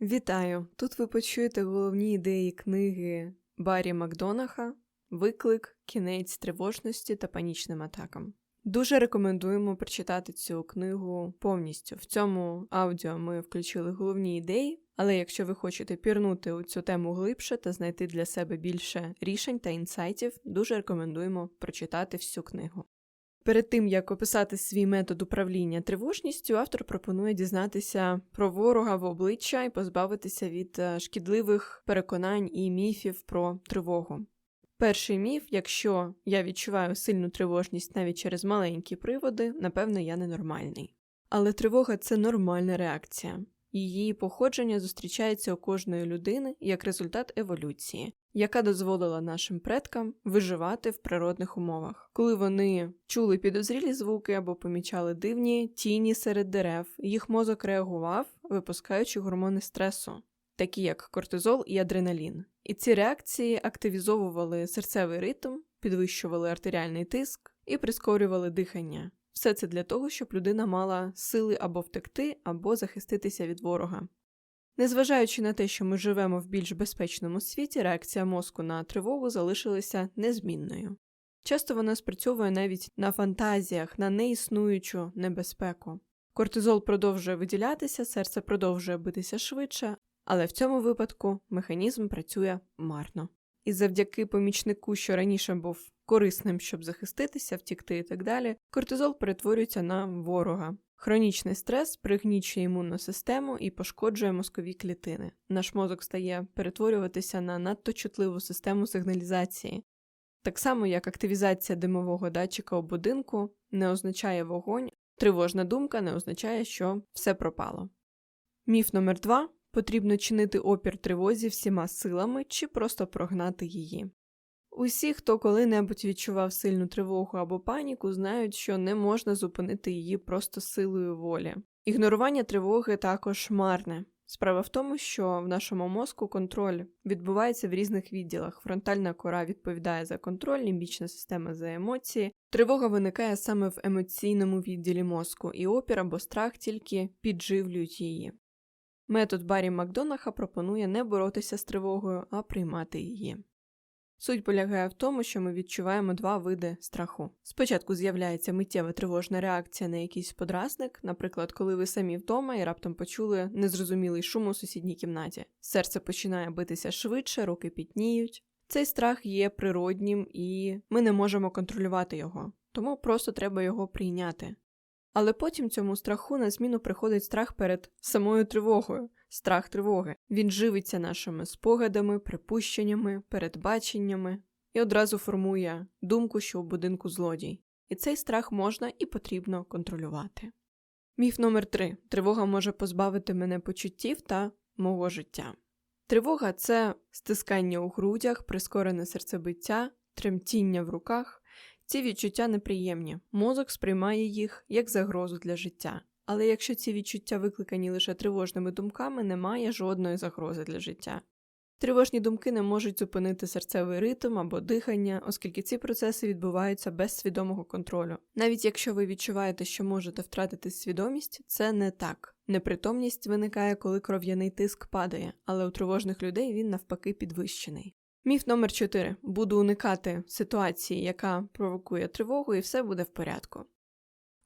Вітаю! Тут ви почуєте головні ідеї книги Баррі Макдонаха Виклик, кінець тривожності та панічним атакам. Дуже рекомендуємо прочитати цю книгу повністю. В цьому аудіо ми включили головні ідеї, але якщо ви хочете пірнути у цю тему глибше та знайти для себе більше рішень та інсайтів, дуже рекомендуємо прочитати всю книгу. Перед тим як описати свій метод управління тривожністю, автор пропонує дізнатися про ворога в обличчя і позбавитися від е, шкідливих переконань і міфів про тривогу. Перший міф, якщо я відчуваю сильну тривожність навіть через маленькі приводи, напевно, я ненормальний. Але тривога це нормальна реакція. Її походження зустрічається у кожної людини як результат еволюції, яка дозволила нашим предкам виживати в природних умовах. Коли вони чули підозрілі звуки або помічали дивні тіні серед дерев, їх мозок реагував, випускаючи гормони стресу, такі як кортизол і адреналін. І ці реакції активізовували серцевий ритм, підвищували артеріальний тиск і прискорювали дихання. Все це для того, щоб людина мала сили або втекти, або захиститися від ворога. Незважаючи на те, що ми живемо в більш безпечному світі, реакція мозку на тривогу залишилася незмінною. Часто вона спрацьовує навіть на фантазіях, на неіснуючу небезпеку. Кортизол продовжує виділятися, серце продовжує битися швидше, але в цьому випадку механізм працює марно. І завдяки помічнику, що раніше був корисним, щоб захиститися, втікти і так далі, кортизол перетворюється на ворога. Хронічний стрес пригнічує імунну систему і пошкоджує мозкові клітини. Наш мозок стає перетворюватися на надто чутливу систему сигналізації. Так само, як активізація димового датчика у будинку не означає вогонь, тривожна думка не означає, що все пропало. Міф номер два потрібно чинити опір тривозі всіма силами чи просто прогнати її. Усі, хто коли-небудь відчував сильну тривогу або паніку, знають, що не можна зупинити її просто силою волі. Ігнорування тривоги також марне. Справа в тому, що в нашому мозку контроль відбувається в різних відділах. Фронтальна кора відповідає за контроль, лімбічна система за емоції. Тривога виникає саме в емоційному відділі мозку, і опір або страх тільки підживлюють її. Метод Баррі Макдонаха пропонує не боротися з тривогою, а приймати її. Суть полягає в тому, що ми відчуваємо два види страху. Спочатку з'являється миттєва тривожна реакція на якийсь подразник, наприклад, коли ви самі вдома і раптом почули незрозумілий шум у сусідній кімнаті. Серце починає битися швидше, руки пітніють. Цей страх є природнім і ми не можемо контролювати його, тому просто треба його прийняти. Але потім цьому страху на зміну приходить страх перед самою тривогою, страх тривоги. Він живиться нашими спогадами, припущеннями, передбаченнями і одразу формує думку, що у будинку злодій. І цей страх можна і потрібно контролювати. Міф номер 3 тривога може позбавити мене почуттів та мого життя. Тривога це стискання у грудях, прискорене серцебиття, тремтіння в руках. Ці відчуття неприємні, мозок сприймає їх як загрозу для життя. Але якщо ці відчуття викликані лише тривожними думками, немає жодної загрози для життя. Тривожні думки не можуть зупинити серцевий ритм або дихання, оскільки ці процеси відбуваються без свідомого контролю. Навіть якщо ви відчуваєте, що можете втратити свідомість, це не так. Непритомність виникає, коли кров'яний тиск падає, але у тривожних людей він навпаки підвищений. Міф номер 4 буду уникати ситуації, яка провокує тривогу, і все буде в порядку.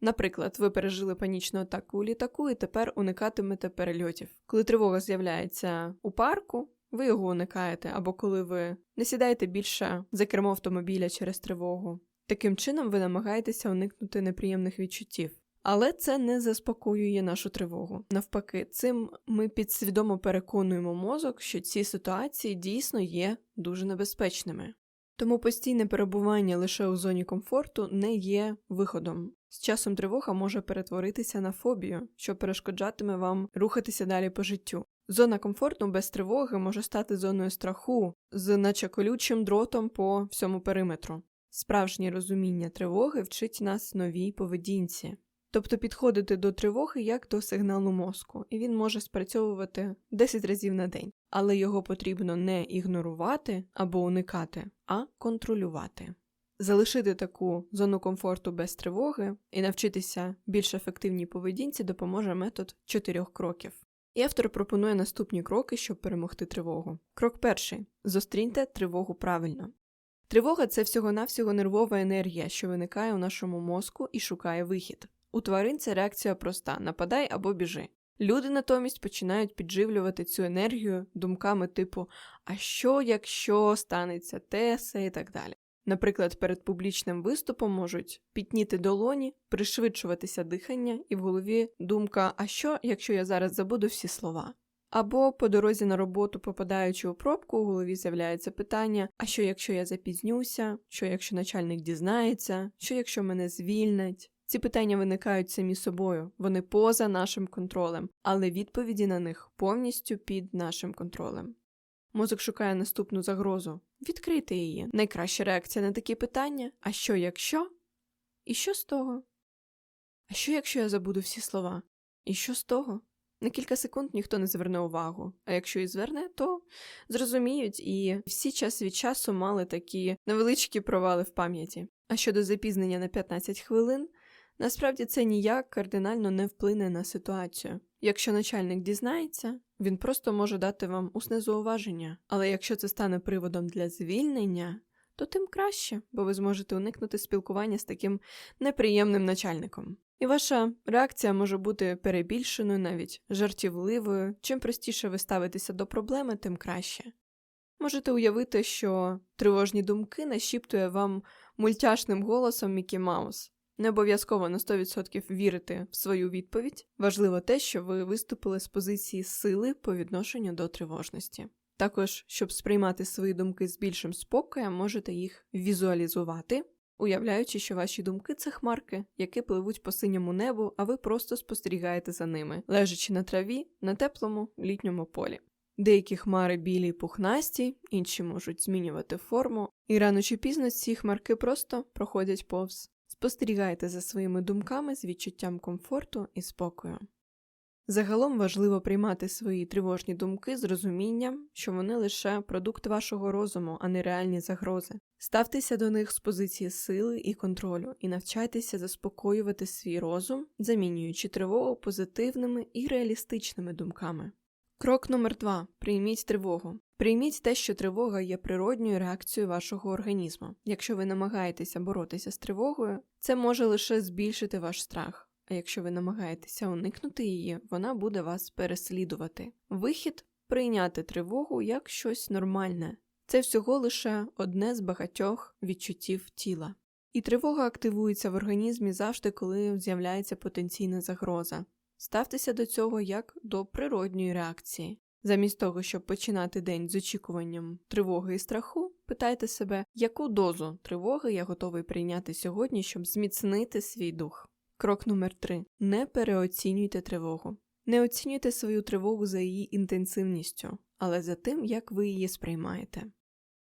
Наприклад, ви пережили панічну атаку у літаку і тепер уникатимете перельотів. Коли тривога з'являється у парку, ви його уникаєте, або коли ви не сідаєте більше за кермо автомобіля через тривогу. Таким чином ви намагаєтеся уникнути неприємних відчуттів. Але це не заспокоює нашу тривогу. Навпаки, цим ми підсвідомо переконуємо мозок, що ці ситуації дійсно є дуже небезпечними. Тому постійне перебування лише у зоні комфорту не є виходом. З часом тривога може перетворитися на фобію, що перешкоджатиме вам рухатися далі по життю. Зона комфорту без тривоги може стати зоною страху, з наче колючим дротом по всьому периметру. Справжнє розуміння тривоги вчить нас новій поведінці, тобто підходити до тривоги як до сигналу мозку, і він може спрацьовувати 10 разів на день, але його потрібно не ігнорувати або уникати, а контролювати. Залишити таку зону комфорту без тривоги і навчитися більш ефективній поведінці допоможе метод чотирьох кроків. І автор пропонує наступні кроки, щоб перемогти тривогу. Крок перший: зустріньте тривогу правильно. Тривога це всього-навсього нервова енергія, що виникає у нашому мозку і шукає вихід. У тварин ця реакція проста: нападай або біжи. Люди натомість починають підживлювати цю енергію думками типу А що, якщо станеться те, се і так далі. Наприклад, перед публічним виступом можуть пітніти долоні, пришвидшуватися дихання, і в голові думка А що, якщо я зараз забуду всі слова? Або по дорозі на роботу, попадаючи у пробку, у голові з'являється питання: а що якщо я запізнюся, що якщо начальник дізнається, що якщо мене звільнять? Ці питання виникають самі собою, вони поза нашим контролем, але відповіді на них повністю під нашим контролем. Мозок шукає наступну загрозу. Відкрити її. Найкраща реакція на такі питання а що якщо? І що з того? А що якщо я забуду всі слова? І що з того? На кілька секунд ніхто не зверне увагу, а якщо і зверне, то зрозуміють, і всі час від часу мали такі невеличкі провали в пам'яті. А щодо запізнення на 15 хвилин, насправді це ніяк кардинально не вплине на ситуацію. Якщо начальник дізнається, він просто може дати вам усне зауваження, але якщо це стане приводом для звільнення, то тим краще, бо ви зможете уникнути спілкування з таким неприємним начальником. І ваша реакція може бути перебільшеною, навіть жартівливою. Чим простіше ви ставитеся до проблеми, тим краще. Можете уявити, що тривожні думки нашіптує вам мультяшним голосом Мікі Маус. Не обов'язково на 100% вірити в свою відповідь. Важливо те, що ви виступили з позиції сили по відношенню до тривожності. Також, щоб сприймати свої думки з більшим спокоєм, можете їх візуалізувати, уявляючи, що ваші думки це хмарки, які пливуть по синьому небу, а ви просто спостерігаєте за ними, лежачи на траві на теплому літньому полі. Деякі хмари білі пухнасті, інші можуть змінювати форму, і рано чи пізно ці хмарки просто проходять повз. Спостерігайте за своїми думками з відчуттям комфорту і спокою. Загалом важливо приймати свої тривожні думки з розумінням, що вони лише продукт вашого розуму, а не реальні загрози. Ставтеся до них з позиції сили і контролю і навчайтеся заспокоювати свій розум, замінюючи тривогу позитивними і реалістичними думками. Крок номер два: прийміть тривогу. Прийміть те, що тривога є природньою реакцією вашого організму. Якщо ви намагаєтеся боротися з тривогою, це може лише збільшити ваш страх. А якщо ви намагаєтеся уникнути її, вона буде вас переслідувати. Вихід прийняти тривогу як щось нормальне. Це всього лише одне з багатьох відчуттів тіла. І тривога активується в організмі завжди, коли з'являється потенційна загроза. Ставтеся до цього як до природньої реакції. Замість того, щоб починати день з очікуванням тривоги і страху, питайте себе, яку дозу тривоги я готовий прийняти сьогодні, щоб зміцнити свій дух. Крок номер 3. Не переоцінюйте тривогу. Не оцінюйте свою тривогу за її інтенсивністю, але за тим, як ви її сприймаєте.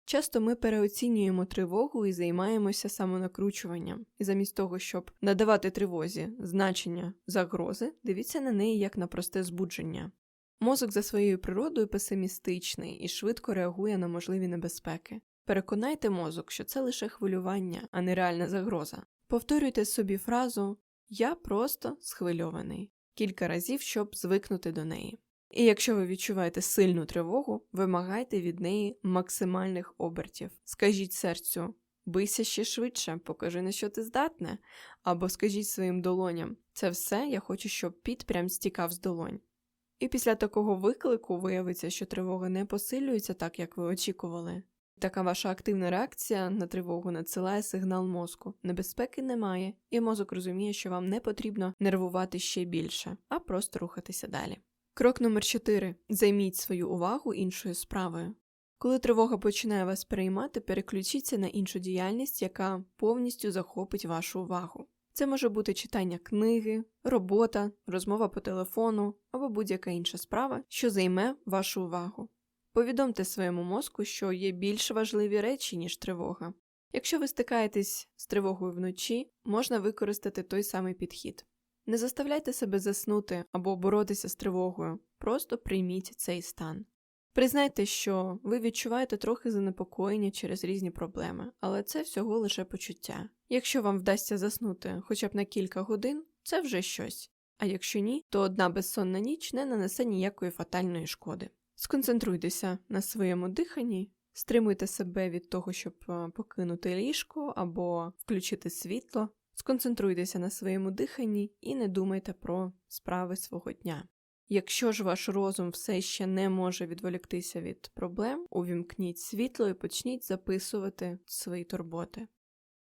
Часто ми переоцінюємо тривогу і займаємося самонакручуванням, і замість того, щоб надавати тривозі значення загрози, дивіться на неї як на просте збудження. Мозок за своєю природою песимістичний і швидко реагує на можливі небезпеки. Переконайте мозок, що це лише хвилювання, а не реальна загроза. Повторюйте собі фразу Я просто схвильований кілька разів, щоб звикнути до неї. І якщо ви відчуваєте сильну тривогу, вимагайте від неї максимальних обертів. Скажіть серцю, бийся ще швидше, покажи на що ти здатне, або скажіть своїм долоням це все я хочу, щоб піт прям стікав з долонь. І після такого виклику виявиться, що тривога не посилюється так, як ви очікували. Така ваша активна реакція на тривогу надсилає сигнал мозку. Небезпеки немає, і мозок розуміє, що вам не потрібно нервувати ще більше, а просто рухатися далі. Крок номер 4. Займіть свою увагу іншою справою. Коли тривога починає вас переймати, переключіться на іншу діяльність, яка повністю захопить вашу увагу. Це може бути читання книги, робота, розмова по телефону або будь-яка інша справа, що займе вашу увагу. Повідомте своєму мозку, що є більш важливі речі, ніж тривога. Якщо ви стикаєтесь з тривогою вночі, можна використати той самий підхід. Не заставляйте себе заснути або боротися з тривогою, просто прийміть цей стан. Признайте, що ви відчуваєте трохи занепокоєння через різні проблеми, але це всього лише почуття. Якщо вам вдасться заснути хоча б на кілька годин, це вже щось. А якщо ні, то одна безсонна ніч не нанесе ніякої фатальної шкоди. Сконцентруйтеся на своєму диханні, стримуйте себе від того, щоб е, покинути ліжко або включити світло. Сконцентруйтеся на своєму диханні і не думайте про справи свого дня. Якщо ж ваш розум все ще не може відволіктися від проблем, увімкніть світло і почніть записувати свої турботи.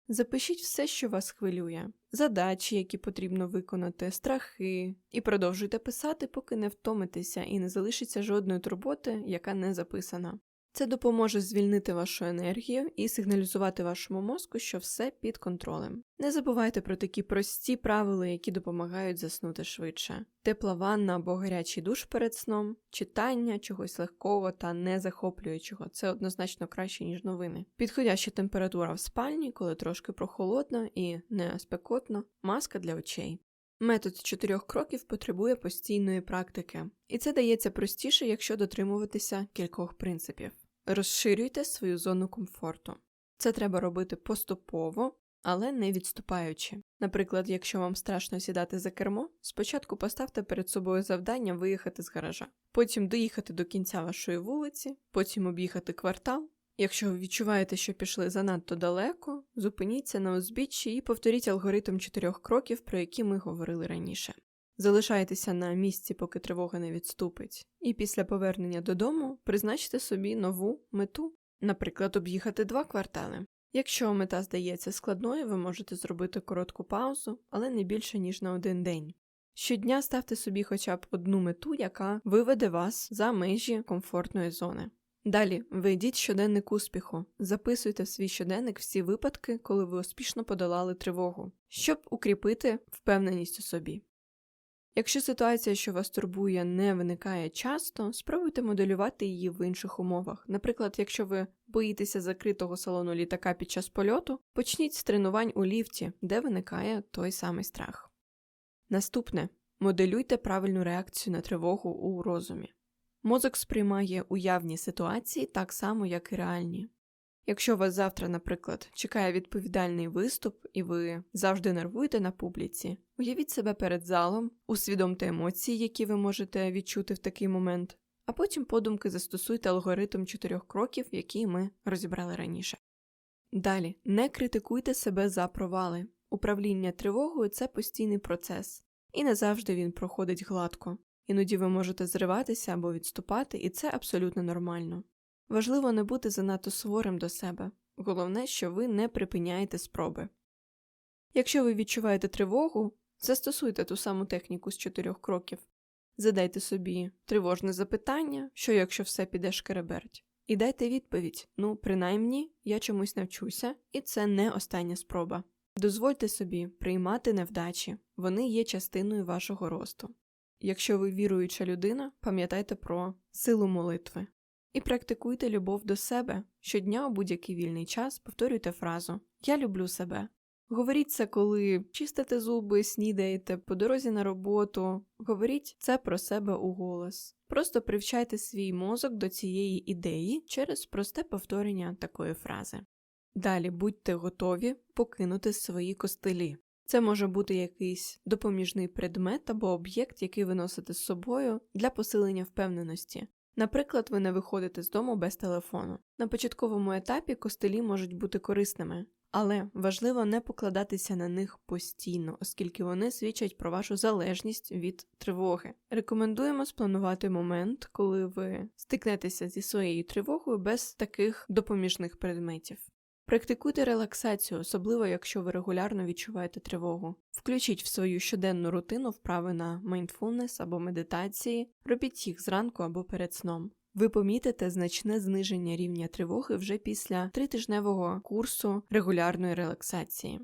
Запишіть все, що вас хвилює, задачі, які потрібно виконати, страхи, і продовжуйте писати, поки не втомитеся і не залишиться жодної турботи, яка не записана. Це допоможе звільнити вашу енергію і сигналізувати вашому мозку, що все під контролем. Не забувайте про такі прості правила, які допомагають заснути швидше: тепла ванна або гарячий душ перед сном, читання чогось легкого та не захоплюючого це однозначно краще, ніж новини. Підходяща температура в спальні, коли трошки прохолодно і не спекотно, маска для очей. Метод чотирьох кроків потребує постійної практики, і це дається простіше, якщо дотримуватися кількох принципів. Розширюйте свою зону комфорту. Це треба робити поступово, але не відступаючи. Наприклад, якщо вам страшно сідати за кермо, спочатку поставте перед собою завдання виїхати з гаража, потім доїхати до кінця вашої вулиці, потім об'їхати квартал. Якщо ви відчуваєте, що пішли занадто далеко, зупиніться на узбіччі і повторіть алгоритм чотирьох кроків, про які ми говорили раніше. Залишайтеся на місці, поки тривога не відступить, і після повернення додому призначте собі нову мету, наприклад, об'їхати два квартали. Якщо мета здається складною, ви можете зробити коротку паузу, але не більше, ніж на один день. Щодня ставте собі хоча б одну мету, яка виведе вас за межі комфортної зони. Далі вийдіть щоденник успіху, записуйте в свій щоденник всі випадки, коли ви успішно подолали тривогу, щоб укріпити впевненість у собі. Якщо ситуація, що вас турбує, не виникає часто, спробуйте моделювати її в інших умовах. Наприклад, якщо ви боїтеся закритого салону літака під час польоту, почніть з тренувань у ліфті, де виникає той самий страх. Наступне моделюйте правильну реакцію на тривогу у розумі. Мозок сприймає уявні ситуації так само, як і реальні. Якщо вас завтра, наприклад, чекає відповідальний виступ, і ви завжди нервуєте на публіці, уявіть себе перед залом, усвідомте емоції, які ви можете відчути в такий момент, а потім подумки застосуйте алгоритм чотирьох кроків, які ми розібрали раніше. Далі не критикуйте себе за провали. Управління тривогою це постійний процес, і не завжди він проходить гладко. Іноді ви можете зриватися або відступати, і це абсолютно нормально. Важливо не бути занадто суворим до себе, головне, що ви не припиняєте спроби. Якщо ви відчуваєте тривогу, застосуйте ту саму техніку з чотирьох кроків, задайте собі тривожне запитання, що якщо все піде шкереберть, і дайте відповідь ну, принаймні, я чомусь навчуся, і це не остання спроба. Дозвольте собі приймати невдачі, вони є частиною вашого росту. Якщо ви віруюча людина, пам'ятайте про силу молитви. І практикуйте любов до себе щодня у будь-який вільний час повторюйте фразу Я люблю себе. Говоріть це, коли чистите зуби, снідаєте по дорозі на роботу. Говоріть це про себе у голос. Просто привчайте свій мозок до цієї ідеї через просте повторення такої фрази. Далі будьте готові покинути свої костелі. Це може бути якийсь допоміжний предмет або об'єкт, який ви носите з собою для посилення впевненості. Наприклад, ви не виходите з дому без телефону. На початковому етапі костелі можуть бути корисними, але важливо не покладатися на них постійно, оскільки вони свідчать про вашу залежність від тривоги. Рекомендуємо спланувати момент, коли ви стикнетеся зі своєю тривогою без таких допоміжних предметів. Практикуйте релаксацію, особливо якщо ви регулярно відчуваєте тривогу. Включіть в свою щоденну рутину вправи на mindfulness або медитації, робіть їх зранку або перед сном. Ви помітите значне зниження рівня тривоги вже після тритижневого курсу регулярної релаксації.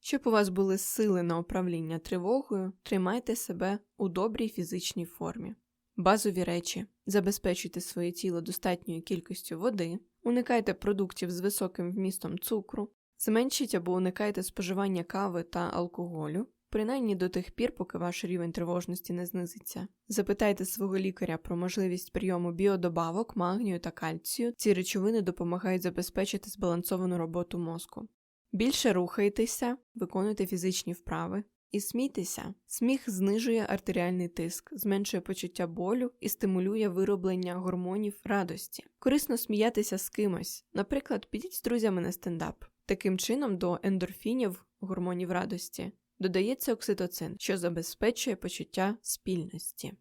Щоб у вас були сили на управління тривогою, тримайте себе у добрій фізичній формі. Базові речі забезпечуйте своє тіло достатньою кількістю води, уникайте продуктів з високим вмістом цукру, зменшіть або уникайте споживання кави та алкоголю, принаймні до тих пір, поки ваш рівень тривожності не знизиться. Запитайте свого лікаря про можливість прийому біодобавок, магнію та кальцію. Ці речовини допомагають забезпечити збалансовану роботу мозку. Більше рухайтеся, виконуйте фізичні вправи, і смійтеся. Сміх знижує артеріальний тиск, зменшує почуття болю і стимулює вироблення гормонів радості. Корисно сміятися з кимось. Наприклад, підіть з друзями на стендап. Таким чином, до ендорфінів, гормонів радості, додається окситоцин, що забезпечує почуття спільності.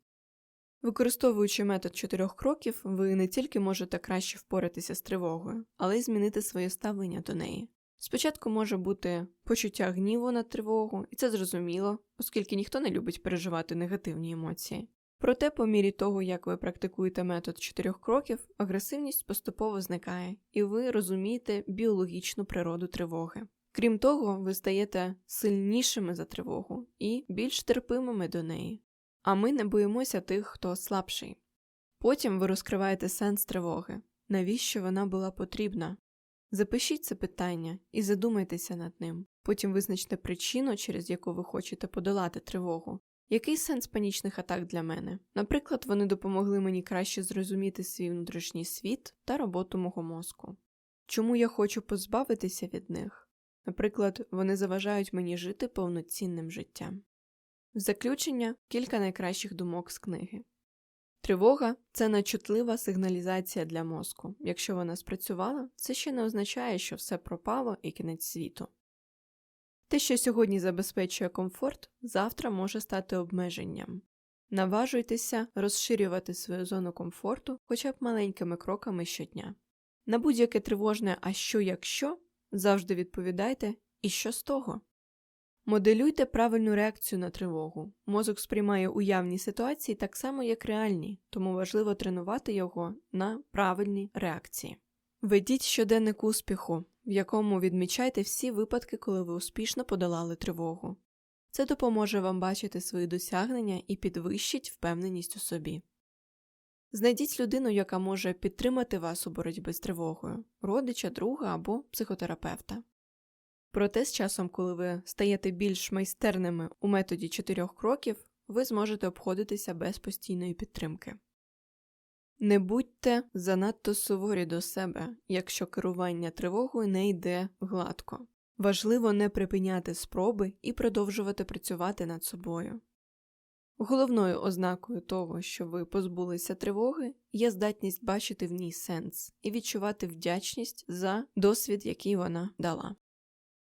Використовуючи метод чотирьох кроків, ви не тільки можете краще впоратися з тривогою, але й змінити своє ставлення до неї. Спочатку може бути почуття гніву на тривогу, і це зрозуміло, оскільки ніхто не любить переживати негативні емоції. Проте, по мірі того, як ви практикуєте метод чотирьох кроків, агресивність поступово зникає, і ви розумієте біологічну природу тривоги. Крім того, ви стаєте сильнішими за тривогу і більш терпимими до неї. А ми не боїмося тих, хто слабший. Потім ви розкриваєте сенс тривоги, навіщо вона була потрібна. Запишіть це питання і задумайтеся над ним. Потім визначте причину, через яку ви хочете подолати тривогу. Який сенс панічних атак для мене? Наприклад, вони допомогли мені краще зрозуміти свій внутрішній світ та роботу мого мозку. Чому я хочу позбавитися від них? Наприклад, вони заважають мені жити повноцінним життям. В заключення кілька найкращих думок з книги. Тривога це нечутлива сигналізація для мозку. Якщо вона спрацювала, це ще не означає, що все пропало і кінець світу. Те, що сьогодні забезпечує комфорт, завтра може стати обмеженням. Наважуйтеся розширювати свою зону комфорту хоча б маленькими кроками щодня. На будь-яке тривожне а що якщо завжди відповідайте і що з того. Моделюйте правильну реакцію на тривогу. Мозок сприймає уявні ситуації так само, як реальні, тому важливо тренувати його на правильні реакції. Ведіть щоденник успіху, в якому відмічайте всі випадки, коли ви успішно подолали тривогу. Це допоможе вам бачити свої досягнення і підвищить впевненість у собі. Знайдіть людину, яка може підтримати вас у боротьбі з тривогою, родича, друга або психотерапевта. Проте з часом, коли ви стаєте більш майстерними у методі чотирьох кроків, ви зможете обходитися без постійної підтримки. Не будьте занадто суворі до себе, якщо керування тривогою не йде гладко. Важливо не припиняти спроби і продовжувати працювати над собою. Головною ознакою того, що ви позбулися тривоги, є здатність бачити в ній сенс і відчувати вдячність за досвід, який вона дала.